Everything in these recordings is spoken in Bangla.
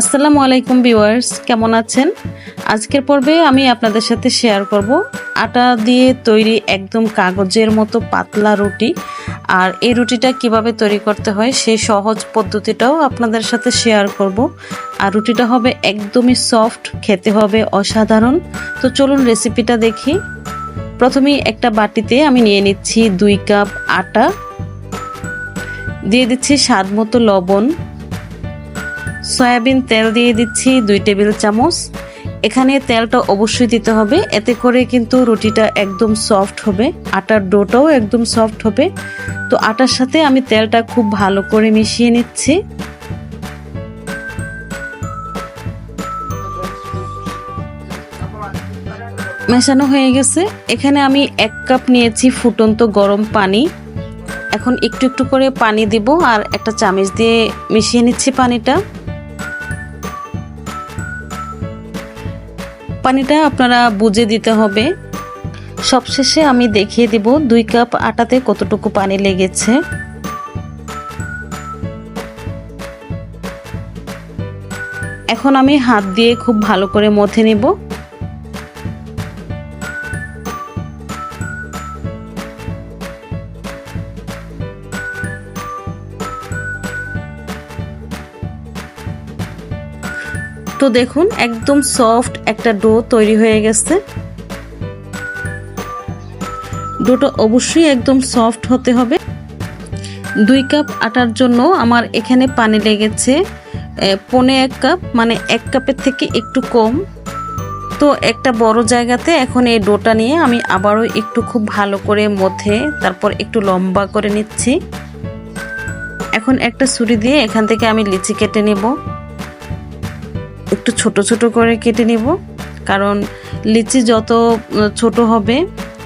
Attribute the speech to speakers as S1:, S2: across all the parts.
S1: আসসালামু আলাইকুম ভিউয়ার্স, কেমন আছেন? আজকের পর্বে আমি আপনাদের সাথে শেয়ার করব আটা দিয়ে তৈরি একদম কাগজের মতো পাতলা রুটি। আর এই রুটিটা কীভাবে তৈরি করতে হয় সেই সহজ পদ্ধতিটাও আপনাদের সাথে শেয়ার করব। আর রুটিটা হবে একদমই সফট, খেতে হবে অসাধারণ। তো চলুন রেসিপিটা দেখি। প্রথমেই একটা বাটিতে আমি নিয়ে নিচ্ছি দুই কাপ আটা। দিয়ে দিচ্ছি স্বাদ মতো লবণ। সয়াবিন তেল দিয়ে দিচ্ছি দুই টেবিল চামচ। এখানে তেলটা অবশ্যই দিতে হবে, এতে করে কিন্তু রুটিটা একদম সফট হবে, আটার ডোটাও একদম সফট হবে। তো আটার সাথে আমি তেলটা খুব ভালো করে মিশিয়ে নিচ্ছি। মেশানো হয়ে গেছে। এখানে আমি এক কাপ নিয়েছি ফুটন্ত গরম পানি। এখন একটু একটু করে পানি দিব আর একটা চামচ দিয়ে মিশিয়ে নিচ্ছি পানিটা। পানিটা আপনারা বুঝে দিতে হবে। সবশেষে আমি দেখিয়ে দিব দুই কাপ আটাতে কতটুকু পানি লেগেছে। এখন আমি হাত দিয়ে খুব ভালো করে মথে নিব। তো দেখুন, একদম সফট একটা ডো তৈরি হয়ে গেছে। ডোটা অবশ্যই একদম সফট হতে হবে। দুই কাপ আটার জন্য আমার এখানে পানি লেগেছে পনে এক কাপ মানে এক কাপের থেকে একটু কম। তো একটা বড় জায়গাতে এখন এই ডোটা নিয়ে আমি আবারও একটু খুব ভালো করে মধ্যে তারপর একটু লম্বা করে নিচ্ছি। এখন একটা ছুরি দিয়ে এখান থেকে আমি লিচি কেটে নেব। একটু ছোট ছোট করে কেটে নেব। কারণ লিচি যত ছোট হবে,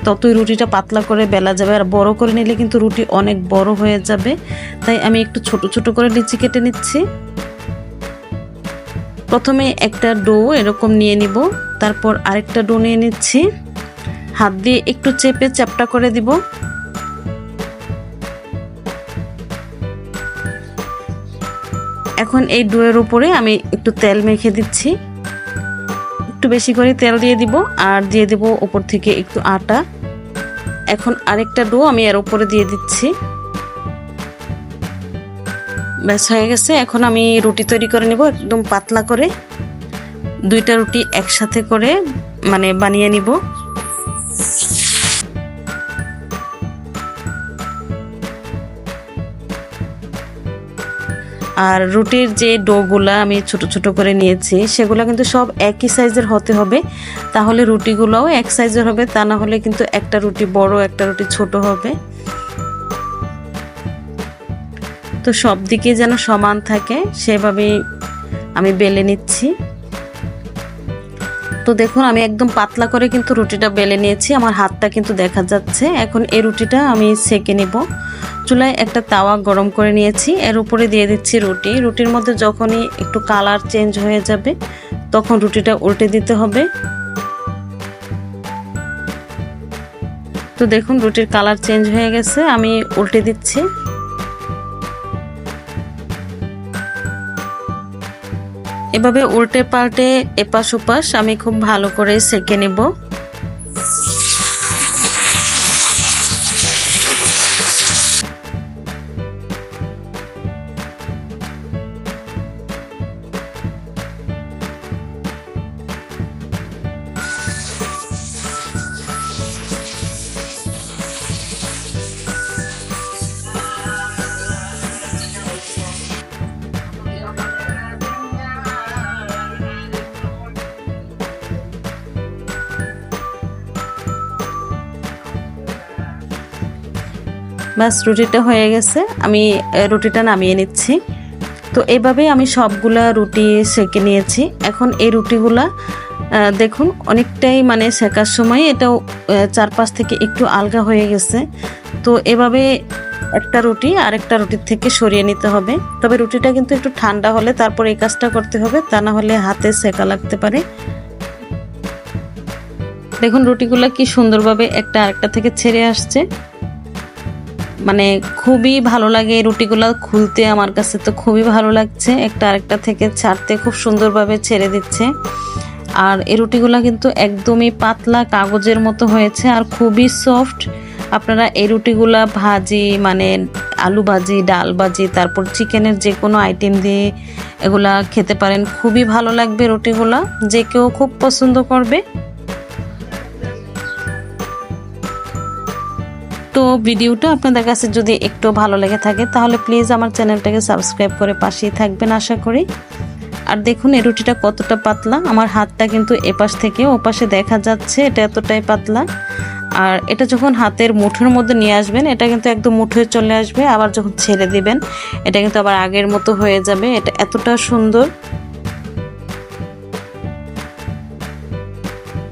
S1: ততই রুটিটা পাতলা করে বেলা যাবে। আর বড় করে নিলে কিন্তু রুটি অনেক বড় হয়ে যাবে। তাই আমি একটু ছোট ছোট করে লিচি কেটে নিচ্ছি। প্রথমে একটা ডো এরকম নিয়ে নিব। তারপর আরেকটা ডো নিয়ে নিচ্ছি। হাত দিয়ে একটু চেপে চ্যাপটা করে দিব। এখন এই ডোয়ের উপরে আমি একটু তেল মেখে দিচ্ছি। একটু বেশি করে তেল দিয়ে দিব, আর দিয়ে দিব উপর থেকে একটু আটা। এখন আরেকটা ডো আমি এর উপরে দিয়ে দিচ্ছি। ব্যাস, হয়ে গেছে। এখন আমি রুটি তৈরি করে নেব, একদম পাতলা করে। দুইটা রুটি একসাথে করে মানে বানিয়ে নিব। আর রুটির যে ডোগুলা আমি ছোট ছোট করে নিয়েছি, সেগুলো কিন্তু সব একই সাইজের হতে হবে। তাহলে রুটিগুলোও এক সাইজের হবে, তা না হলে কিন্তু একটা রুটি বড়, একটা রুটি ছোট হবে। তো সব দিকে যেন সমান থাকে, সেভাবেই আমি বেলে নিচ্ছি। তো দেখুন, আমি একদম পাতলা করে কিন্তু রুটিটা বেলে নিয়েছি, আমার হাতটা কিন্তু দেখা যাচ্ছে। এখন এই রুটিটা আমি সেকে নেব। চুলায় একটা তাওয়া গরম করে নিয়েছি। এর উপরে দিয়ে দিচ্ছি রুটি। রুটির মধ্যে যখনই একটু কালার চেঞ্জ হয়ে যাবে, তখন রুটিটা উল্টে দিতে হবে। তো দেখুন, রুটির কালার চেঞ্জ হয়ে গেছে, আমি উল্টে দিচ্ছি। এভাবে উল্টে পাল্টে এপাশ ওপাশ আমি খুব ভালো করে সেঁকে নেব। ব্যাস, রুটিটা হয়ে গেছে। আমি রুটিটা নামিয়ে নিচ্ছি। তো এভাবে আমি সবগুলা রুটি সেঁকে নিয়েছি। এখন এই রুটিগুলা দেখুন, অনেকটাই মানে শেখার সময় এটাও চারপাশ থেকে একটু আলগা হয়ে গেছে। তো এভাবে একটা রুটি আরেকটা রুটির থেকে সরিয়ে নিতে হবে। তবে রুটিটা কিন্তু একটু ঠান্ডা হলে তারপর এই কাজটা করতে হবে, তা না হলে হাতে সেকা লাগতে পারে। দেখুন, রুটিগুলো কি সুন্দরভাবে একটা আরেকটা থেকে ছেড়ে আসছে। মানে খুবই ভালো লাগে এই রুটিগুলো খুলতে। আমার কাছে তো খুবই ভালো লাগছে। একটা আরেকটা থেকে ছাড়তে খুব সুন্দরভাবে ছেড়ে দিচ্ছে। আর এই রুটিগুলো কিন্তু একদমই পাতলা কাগজের মতো হয়েছে আর খুবই সফট। আপনারা এই রুটিগুলা ভাজি মানে আলু ভাজি, ডাল ভাজি, তারপর চিকেনের যে কোনো আইটেম দিয়ে এগুলা খেতে পারেন। খুবই ভালো লাগবে রুটিগুলা। যে কেউ খুব পছন্দ করবে তো ভিডিওটা আপনাদের কাছে যদি একটু ভালো লেগে থাকে, তাহলে প্লিজ আমার চ্যানেলটাকে সাবস্ক্রাইব করে পাশেই থাকবেন আশা করি। আর দেখুন, এই রুটিটা কতটা পাতলা। আমার হাতটা কিন্তু এপাশ থেকে ওপাশে দেখা যাচ্ছে, এটা এতটাই পাতলা। আর এটা যখন হাতের মুঠোর মধ্যে নিয়ে আসবেন, এটা কিন্তু একদম মুঠোয় চলে আসবে। আবার যখন ছেড়ে দিবেন, এটা কিন্তু আবার আগের মতো হয়ে যাবে। এটা এতটা সুন্দর।